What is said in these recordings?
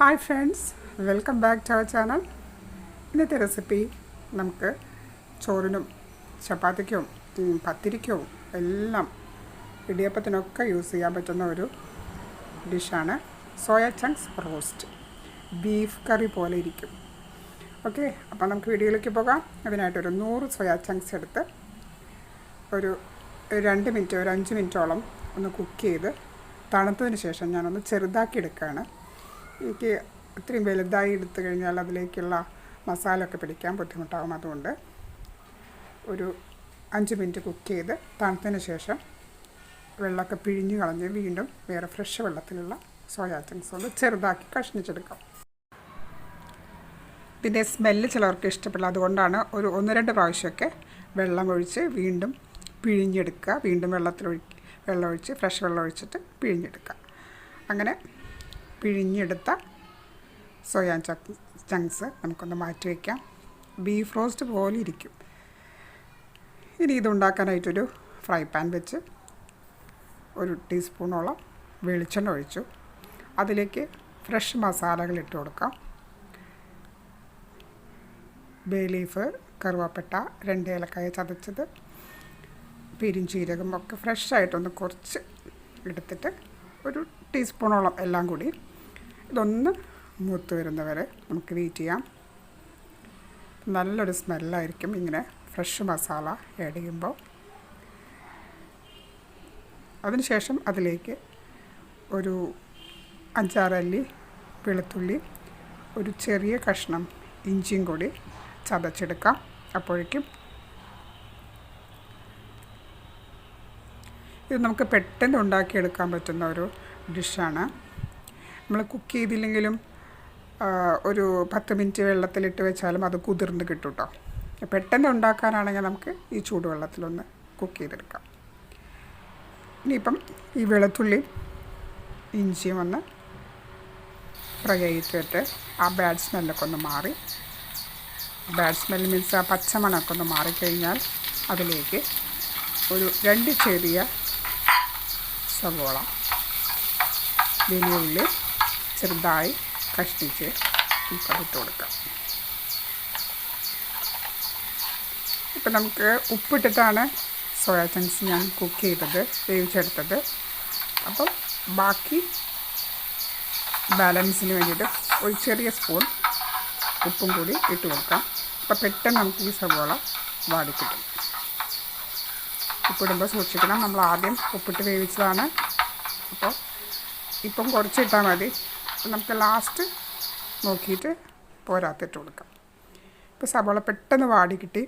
Hi friends welcome back to our channel ഇന്നത്തെ recipe നമുക്ക് ചോറിനും ചപ്പാത്തിക്കും പത്തിരിക്കും എല്ലാം ഇടിയപ്പത്തിനൊക്കെ യൂസ് ചെയ്യാൻ പറ്റുന്ന ഒരു ഡിഷാണ് soya chunks roast beef curry പോലെ ഇരിക്കും. ഓക്കെ അപ്പോൾ നമുക്ക് വീഡിയോയിലേക്ക് പോകാം. അതിനായിട്ടൊരു നൂറ് സോയ ചങ്ക്സ് എടുത്ത് ഒരു രണ്ട് മിനിറ്റ് ഒരു അഞ്ച് മിനിറ്റോളം ഒന്ന് കുക്ക് ചെയ്ത് തണുത്തതിന് ശേഷം ഞാനൊന്ന് ചെറുതാക്കി എടുക്കുകയാണ്. എനിക്ക് ഇത്രയും വലുതായി എടുത്തു കഴിഞ്ഞാൽ അതിലേക്കുള്ള മസാല ഒക്കെ പിടിക്കാൻ ബുദ്ധിമുട്ടാകും അതുകൊണ്ട് ഒരു അഞ്ച് മിനിറ്റ് കുക്ക് ചെയ്ത് തണുത്തതിന് ശേഷം വെള്ളമൊക്കെ പിഴിഞ്ഞ് കളഞ്ഞ് വീണ്ടും വേറെ ഫ്രഷ് വെള്ളത്തിലുള്ള സോയാ ചങ്ക്സ് കൊണ്ട് ചെറുതാക്കി കഷ്ണിച്ചെടുക്കാം. ഇതിന്റെ സ്മെല്ല് ചിലവർക്ക് ഇഷ്ടപ്പെടില്ല. അതുകൊണ്ടാണ് ഒരു ഒന്ന് രണ്ട് പ്രാവശ്യമൊക്കെ വെള്ളം ഒഴിച്ച് വീണ്ടും പിഴിഞ്ഞെടുക്കുക. വീണ്ടും വെള്ളത്തിലൊഴി വെള്ളം ഒഴിച്ച് ഫ്രഷ് വെള്ളം ഒഴിച്ചിട്ട് പിഴിഞ്ഞെടുക്കുക. അങ്ങനെ പിഴിഞ്ഞെടുത്ത സോയാ ചക്ക് ചങ്ക്സ് നമുക്കൊന്ന് മാറ്റി വയ്ക്കാം. ബീഫ് റോസ്റ്റ് പോലെ ഇരിക്കും. ഇനി ഇതുണ്ടാക്കാനായിട്ടൊരു ഫ്രൈ പാൻ വെച്ച് ഒരു ടീസ്പൂണോളം വെളിച്ചെണ്ണ ഒഴിച്ചു. അതിലേക്ക് ഫ്രഷ് മസാലകൾ ഇട്ട് കൊടുക്കാം. ബേ ലീഫ് കറുവാപ്പട്ട രണ്ട് ഏലക്കായ ചതച്ചത് പെരിഞ്ചീരകം ഒക്കെ ഫ്രഷായിട്ടൊന്ന് കുറച്ച് എടുത്തിട്ട് ഒരു ടീസ്പൂണോളം എല്ലാം കൂടി ഇതൊന്ന് മൂത്ത് വരുന്നവരെ നമുക്ക് വെയിറ്റ് ചെയ്യാം. നല്ലൊരു സ്മെല്ലായിരിക്കും ഇങ്ങനെ ഫ്രഷ് മസാല ആഡ് ചെയ്യുമ്പോൾ. അതിനുശേഷം അതിലേക്ക് ഒരു അഞ്ചാറല്ലി വെളുത്തുള്ളി ഒരു ചെറിയ കഷ്ണം ഇഞ്ചിയും കൂടി ചതച്ചെടുക്കാം. അപ്പോഴേക്കും ഇത് നമുക്ക് പെട്ടെന്ന് ഉണ്ടാക്കിയെടുക്കാൻ പറ്റുന്ന ഒരു ഡിഷാണ് നമ്മൾ കുക്ക് ചെയ്തില്ലെങ്കിലും ഒരു പത്ത് മിനിറ്റ് വെള്ളത്തിലിട്ട് വെച്ചാലും അത് കുതിർന്ന് കിട്ടും കേട്ടോ പെട്ടെന്ന് ഉണ്ടാക്കാനാണെങ്കിൽ നമുക്ക് ഈ ചൂടുവെള്ളത്തിലൊന്ന് കുക്ക് ചെയ്തെടുക്കാം. ഇനിയിപ്പം ഈ വെളുത്തുള്ളി ഇഞ്ചിയും ഒന്ന് ഫ്രൈ ചെയ്തിട്ട് ആ ബാഡ് സ്മെല്ലൊക്കെ ഒന്ന് മാറി. ബാഡ് സ്മെൽ മീൻസ് ആ പച്ചമണമൊക്കെ ഒന്ന് മാറിക്കഴിഞ്ഞാൽ അതിലേക്ക് ഒരു രണ്ട് ചെറിയ സവോള വലിയ ഉള്ളി ചെറുതായി കഷ്ണിച്ച് ഇട്ട് കൊടുക്കാം. ഇപ്പം നമുക്ക് ഉപ്പിട്ടിട്ടാണ് സോയാ ചങ്ക്സ് ഞാൻ കുക്ക് ചെയ്തത് വേവിച്ചെടുത്തത്. അപ്പം ബാക്കി ബാലൻസിന് വേണ്ടിയിട്ട് ഒരു ചെറിയ സ്പൂൺ ഉപ്പും കൂടി ഇട്ട് കൊടുക്കാം. അപ്പം പെട്ടെന്ന് നമുക്ക് ഈ സവോള വാടിക്കിട്ടും ഉപ്പിടുമ്പോൾ സൂക്ഷിക്കണം. നമ്മൾ ആദ്യം ഉപ്പിട്ട് വേവിച്ചതാണ്. അപ്പോൾ ഇപ്പം കുറച്ചിട്ടാൽ മതി. നമുക്ക് ലാസ്റ്റ് നോക്കിയിട്ട് പോരാത്തിട്ട് കൊടുക്കാം. ഇപ്പോൾ സവോള പെട്ടെന്ന് വാടി കിട്ടി.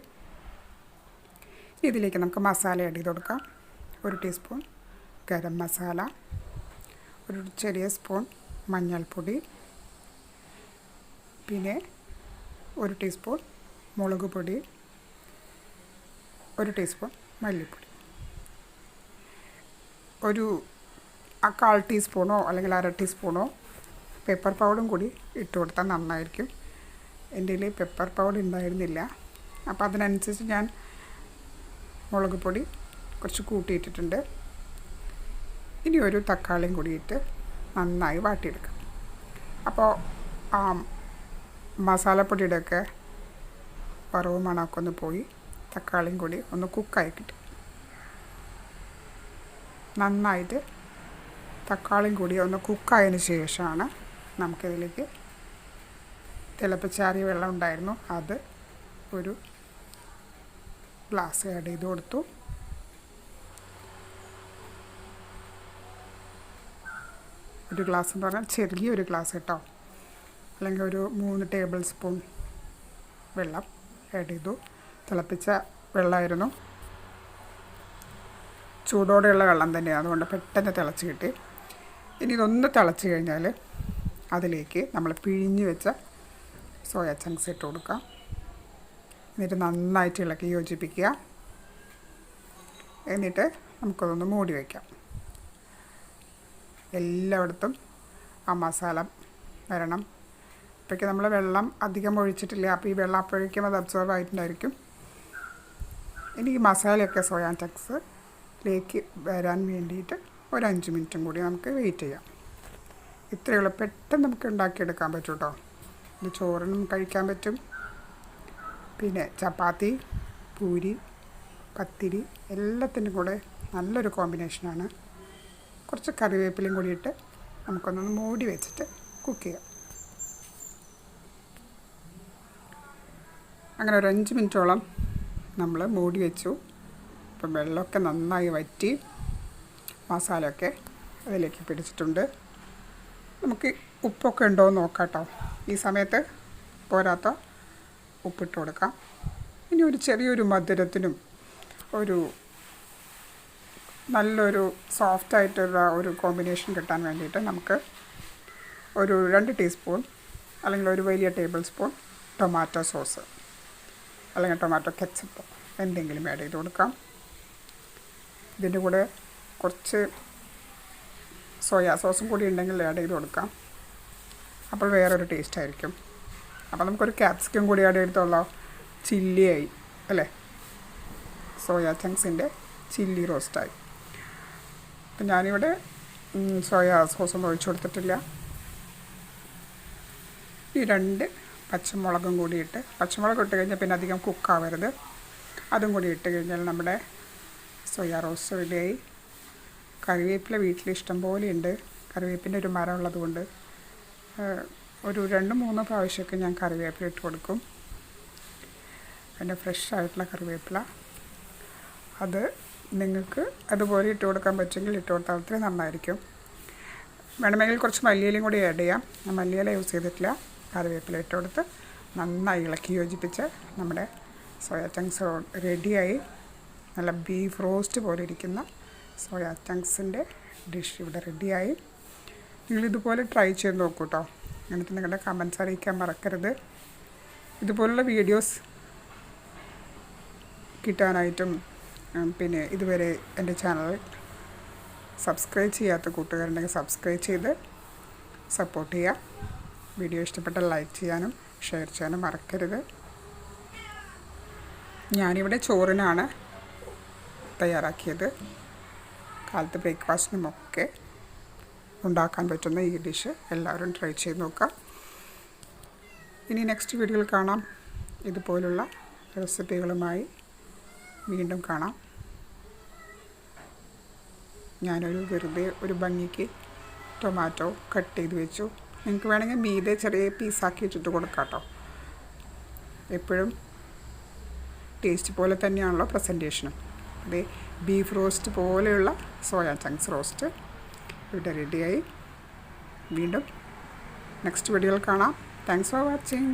ഇതിലേക്ക് നമുക്ക് മസാല ആഡ് ചെയ്ത് കൊടുക്കാം. ഒരു ടീസ്പൂൺ ഗരം മസാല ഒരു ചെറിയ സ്പൂൺ മഞ്ഞൾപ്പൊടി പിന്നെ ഒരു ടീസ്പൂൺ മുളക് പൊടി ഒരു ടീസ്പൂൺ മല്ലിപ്പൊടി. ഒരു കാൽ ടീസ്പൂണോ അല്ലെങ്കിൽ അര ടീസ്പൂണോ പെപ്പർ പൗഡറും കൂടി ഇട്ട് കൊടുത്താൽ നന്നായിരിക്കും. എന്റെ കയ്യിൽ പെപ്പർ പൗഡർ ഉണ്ടായിരുന്നില്ല. അപ്പോൾ അതിനനുസരിച്ച് ഞാൻ മുളക് പൊടി കുറച്ച് കൂട്ടിയിട്ടിട്ടുണ്ട്. ഇനി ഒരു തക്കാളിയും കൂടി ഇട്ട് നന്നായി വാട്ടിയെടുക്കാം. അപ്പോൾ ആ മസാലപ്പൊടിയുടെയൊക്കെ വറവ് മണമൊക്കെ ഒന്ന് പോയി. തക്കാളിയും കൂടി ഒന്ന് കുക്കായി കിട്ടും. നന്നായിട്ട് തക്കാളിയും കൂടി ഒന്ന് കുക്കായതിന് ശേഷമാണ് നമുക്കിതിലേക്ക് തിളപ്പിച്ചാറിയ വെള്ളം ഉണ്ടായിരുന്നു. അത് ഒരു ഗ്ലാസ് ആഡ് ചെയ്ത് കൊടുത്തു. ഒരു ഗ്ലാസ് എന്ന് പറഞ്ഞാൽ ചെറിയൊരു ഗ്ലാസ് കേട്ടോ. അല്ലെങ്കിൽ ഒരു മൂന്ന് ടേബിൾ സ്പൂൺ വെള്ളം ആഡ് ചെയ്തു. തിളപ്പിച്ച വെള്ളമായിരുന്നു. ചൂടോടെയുള്ള വെള്ളം തന്നെയാണ്. അതുകൊണ്ട് പെട്ടെന്ന് തിളച്ച് കിട്ടി. ഇനി ഇതൊന്ന് തിളച്ച് കഴിഞ്ഞാൽ അതിലേക്ക് നമ്മൾ പിഴിഞ്ഞ് വെച്ച സോയ ചങ്ക്സ് ഇട്ട് കൊടുക്കുക. എന്നിട്ട് നന്നായിട്ട് ഇളക്കി യോജിപ്പിക്കുക. എന്നിട്ട് നമുക്കതൊന്ന് മൂടി വയ്ക്കാം എല്ലായിടത്തും ആ മസാല വരണം. അപ്പോഴേക്കും നമ്മൾ വെള്ളം അധികം ഒഴിച്ചിട്ടില്ല. അപ്പോൾ ഈ വെള്ളം അപ്പോഴേക്കും അത് അബ്സോർവ് ആയിട്ടുണ്ടായിരിക്കും. ഇനി ഈ മസാലയൊക്കെ സോയാ ചങ്ക്സിലേക്ക് വരാൻ വേണ്ടിയിട്ട് ഒരു അഞ്ച് മിനിറ്റും കൂടി നമുക്ക് വെയിറ്റ് ചെയ്യാം. ഇത്രയുള്ള പെട്ടെന്ന് നമുക്ക് ഉണ്ടാക്കിയെടുക്കാൻ പറ്റും കേട്ടോ ഇത് ചോറിനും കഴിക്കാൻ പറ്റും. പിന്നെ ചപ്പാത്തി പൂരി പത്തിരി എല്ലാത്തിനും കൂടെ നല്ലൊരു കോമ്പിനേഷനാണ് കുറച്ച് കറിവേപ്പിലയും കൂടി ഇട്ട് നമുക്കൊന്നൊന്ന് മൂടി വെച്ചിട്ട് കുക്ക് ചെയ്യാം. അങ്ങനെ ഒരു അഞ്ച് മിനിറ്റോളം നമ്മൾ മൂടി വെച്ചു. അപ്പം വെള്ളമൊക്കെ നന്നായി വറ്റി മസാലയൊക്കെ അതിലേക്ക് പിടിച്ചിട്ടുണ്ട്. നമുക്ക് ഉപ്പൊക്കെ ഉണ്ടോ എന്ന് നോക്കാം കേട്ടോ. ഈ സമയത്ത് പോരാത്ത ഉപ്പിട്ട് കൊടുക്കാം. ഇനി ഒരു ചെറിയൊരു മധുരത്തിനും ഒരു നല്ലൊരു സോഫ്റ്റ് ആയിട്ടുള്ള ഒരു കോമ്പിനേഷൻ കിട്ടാൻ വേണ്ടിയിട്ട് നമുക്ക് ഒരു രണ്ട് ടീസ്പൂൺ അല്ലെങ്കിൽ ഒരു വലിയ ടേബിൾ സ്പൂൺ ടൊമാറ്റോ സോസ് അല്ലെങ്കിൽ ടൊമാറ്റോ കെച്ചപ്പ് എന്തെങ്കിലും ആഡ് ചെയ്ത് കൊടുക്കാം. ഇതിന്റെ കൂടെ കുറച്ച് സോയാ സോസും കൂടി ഉണ്ടെങ്കിൽ ആഡ് ചെയ്ത് കൊടുക്കാം. അപ്പോൾ വേറൊരു ടേസ്റ്റ് ആയിരിക്കും. അപ്പോൾ നമുക്കൊരു ക്യാപ്സിക്കം കൂടി ആഡ് ചെയ്തോളോ ചില്ലിയായി അല്ലേ? സോയാ ചങ്ക്സിന്റെ ചില്ലി റോസ്റ്റായി അപ്പം ഞാനിവിടെ സോയാ സോസൊന്നും ഒഴിച്ചു കൊടുത്തിട്ടില്ല. ഈ രണ്ട് പച്ചമുളകും കൂടി ഇട്ട് പച്ചമുളക് ഇട്ട് കഴിഞ്ഞാൽ പിന്നെ അധികം കുക്കാവരുത് അതും കൂടി ഇട്ട് കഴിഞ്ഞാൽ നമ്മുടെ സോയാ റോസ് റെഡിയായി കറിവേപ്പില വീട്ടിൽ ഇഷ്ടം പോലെ ഉണ്ട്. കറിവേപ്പിന്റെ ഒരു മരം ഉള്ളതുകൊണ്ട് ഒരു രണ്ട് മൂന്ന് പ്രാവശ്യമൊക്കെ ഞാൻ കറിവേപ്പില ഇട്ട് കൊടുക്കും. പിന്നെ ഫ്രഷ് ആയിട്ടുള്ള കറിവേപ്പില. അത് നിങ്ങൾക്ക് അതുപോലെ ഇട്ട് കൊടുക്കാൻ പറ്റുമെങ്കിൽ ഇട്ട് കൊടുത്താൽ അത്ര നന്നായിരിക്കും. വേണമെങ്കിൽ കുറച്ച് മല്ലിയിലും കൂടി ആഡ് ചെയ്യാം. ഞാൻ മല്ലിയില യൂസ് ചെയ്തിട്ടില്ല. കറിവേപ്പില ഇട്ട് കൊടുത്ത് നന്നായി ഇളക്കി യോജിപ്പിച്ച് നമ്മുടെ സോയ ചങ്ക്സ് റെഡിയായി നല്ല ബീഫ് റോസ്റ്റ് പോലെ ഇരിക്കുന്ന സോയ ചങ്ക്സിന്റെ ഡിഷ് ഇവിടെ റെഡിയായി നിങ്ങളിതുപോലെ ട്രൈ ചെയ്ത് നോക്കൂ കേട്ടോ എന്നിട്ട് നിങ്ങളുടെ കമൻസ് അറിയിക്കാൻ മറക്കരുത്. ഇതുപോലുള്ള വീഡിയോസ് കിട്ടാനായിട്ടും പിന്നെ ഇതുവരെ എന്റെ ചാനൽ സബ്സ്ക്രൈബ് ചെയ്യാത്ത കൂട്ടുകാരുണ്ടെങ്കിൽ സബ്സ്ക്രൈബ് ചെയ്ത് സപ്പോർട്ട് ചെയ്യുക. വീഡിയോ ഇഷ്ടപ്പെട്ടാൽ ലൈക്ക് ചെയ്യാനും ഷെയർ ചെയ്യാനും മറക്കരുത്. ഞാനിവിടെ ചോറിനാണ് തയ്യാറാക്കിയത്. കാലത്ത് ബ്രേക്ക്ഫാസ്റ്റിനുമൊക്കെ ഉണ്ടാക്കാൻ പറ്റുന്ന ഈ ഡിഷ് എല്ലാവരും ട്രൈ ചെയ്ത് നോക്കാം ഇനി നെക്സ്റ്റ് വീഡിയോയിൽ കാണാം. ഇതുപോലുള്ള റെസിപ്പികളുമായി വീണ്ടും കാണാം. ഞാനൊരു വെറുതെ ഒരു ഭംഗിക്ക് ടൊമാറ്റോ കട്ട് ചെയ്ത് വെച്ചു. നിങ്ങൾക്ക് വേണമെങ്കിൽ മീതെ ചെറിയ പീസാക്കി ഇട്ടിട്ട് കൊടുക്കാം കേട്ടോ. എപ്പോഴും ടേസ്റ്റ് പോലെ തന്നെയാണല്ലോ പ്രസന്റേഷനും. അതെ ബീഫ് റോസ്റ്റ് പോലെയുള്ള സോയാ ചങ്ക്സ് റോസ്റ്റ് ഇവിടെ റെഡിയായി. വീണ്ടും നെക്സ്റ്റ് വീഡിയോയിൽ കാണാം. Thanks for watching